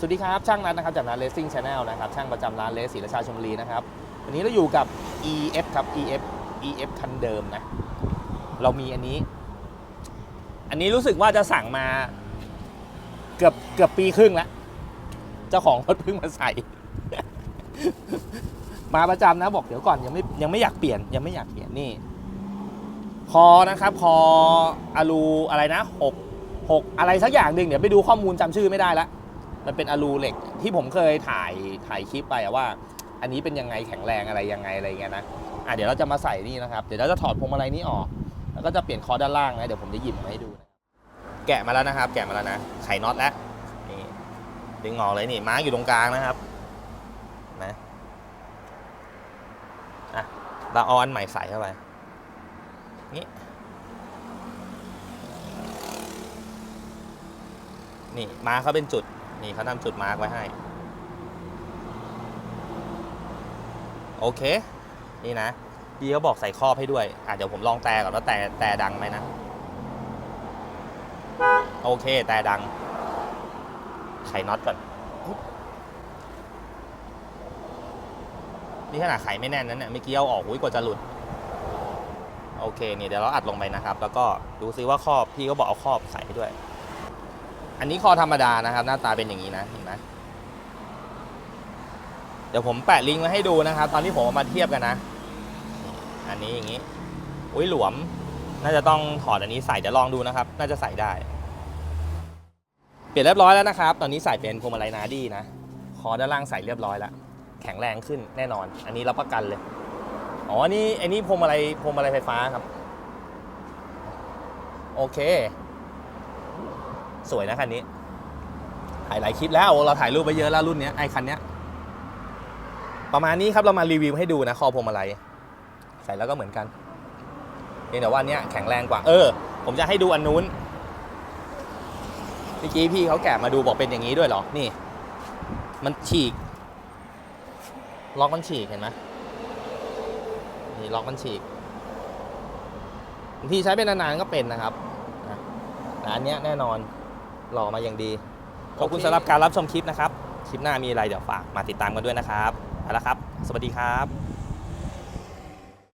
สวัสดีครับ ช่างนัทนะครับจากร้าน Racing Channel นะครับช่างประจำร้านเลสศรีราชาชลบุรีนะครับวันนี้เราอยู่กับ EF ครับ EF EF คันเดิมนะเรามีอันนี้ อันนี้รู้สึกว่าจะสั่งมาเกือบเกือบปีครึ่งแล้วเจ้าของรถเพิ่งมาใส่ มาประจำนะบอกเดี๋ยวก่อนยังไม่ยังไม่อยากเปลี่ยนยังไม่อยากเปลี่ยนนี่ คอนะครับ คออะลูอะไรนะหกหกอะไรสักอย่างหนึ่งเดี๋ยวไปดูข้อมูลจำชื่อไม่ได้และ มันเป็นอะลูเหล็กที่ผมเคยถ่ายถ่ายคลิปไปอะว่า อันนี้เป็นยังไงแข็งแรงอะไรยังไงอะไรเงี้ยนะอะเดี๋ยวเราจะมาใส่นี่นะครับ เดี๋ยวเราจะถอดพวงมาลัยนี้ออก แล้วก็จะเปลี่ยนคอด้านล่างนะเดี๋ยวผมจะหยิบมาให้ดูนะแกะมาแล้วนะครับ แกะมาแล้วนะไขน็อตแล้วนี่ดึงออกเลยนี่มาร์กอยู่ตรงกลางนะครับนะอะเราเอาอันใหม่ใส่เข้าไปนี่นี่มาเขาเป็นจุด นี่เขาทำจุดมาร์กไว้ให้ โอเค นี่นะพี่เขาบอกใส่ครอบให้ด้วยอะเดี๋ยวผมลองแต่ก่อนว่าแต่แต่ดังไหมนะ โอเค แต่ดัง ไขน็อตก่อน นี่ขนาดไขไม่แน่นนั้นเนี่ยเมื่อกี้เอาออกอุ้ยกว่าจะหลุด โอเค นี่เดี๋ยวเราอัดลงไปนะครับ แล้วก็ดูซิว่าครอบพี่ก็บอกเอาครอบใส่ให้ด้วย อันนี้คอธรรมดานะครับ หน้าตาเป็นอย่างนี้นะเห็นไหมเดี๋ยวผมแปะลิงก์ไว้ให้ดูนะครับ ตอนที่ผมเอามาเทียบกันนะ อันนี้อย่างนี้อุ้ยหลวม น่าจะต้องถอดอันนี้ใส่เดี๋ยวลองดูนะครับ น่าจะใส่ได้ เปลี่ยนเรียบร้อยแล้วนะครับ ตอนนี้ใส่เป็นพวงมาลัยนาดี้นะ คอด้านล่างใส่เรียบร้อยแล้ว แข็งแรงขึ้นแน่นอน อันนี้รับประกันเลย อ๋อ นี่อ้นี่พวงมาลัยพวงมาลัยไฟฟ้าครับ โอเค สวยนะคันนี้ ถ่ายหลายคลิปแล้วเราถ่ายรูปไปเยอะแล้วรุ่นนี้ไอ้คันนี้ประมาณนี้ครับเรามารีวิวให้ดูนะคอพวงมาลัยใส่แล้วก็เหมือนกันเพียงแต่ว่าเนี้ยแข็งแรงกว่า เออ ผมจะให้ดูอันนู้นเมื่อกี้พี่เขาแกะมาดูบอกเป็นอย่างนี้ด้วยเหรอ นี่ มันฉีก ล็อกมันฉีกเห็นไหมนี่ล็อกมันฉีกบางทีใช้เป็นนานๆก็เป็นนะครับแต่อันเนี้ยแน่นอน หล่อมาอย่างดี ขอบคุณสำหรับการรับชมคลิปนะครับ คลิปหน้ามีอะไรเดี๋ยวฝากมาติดตามกันด้วยนะครับเอาละครับ สวัสดีครับ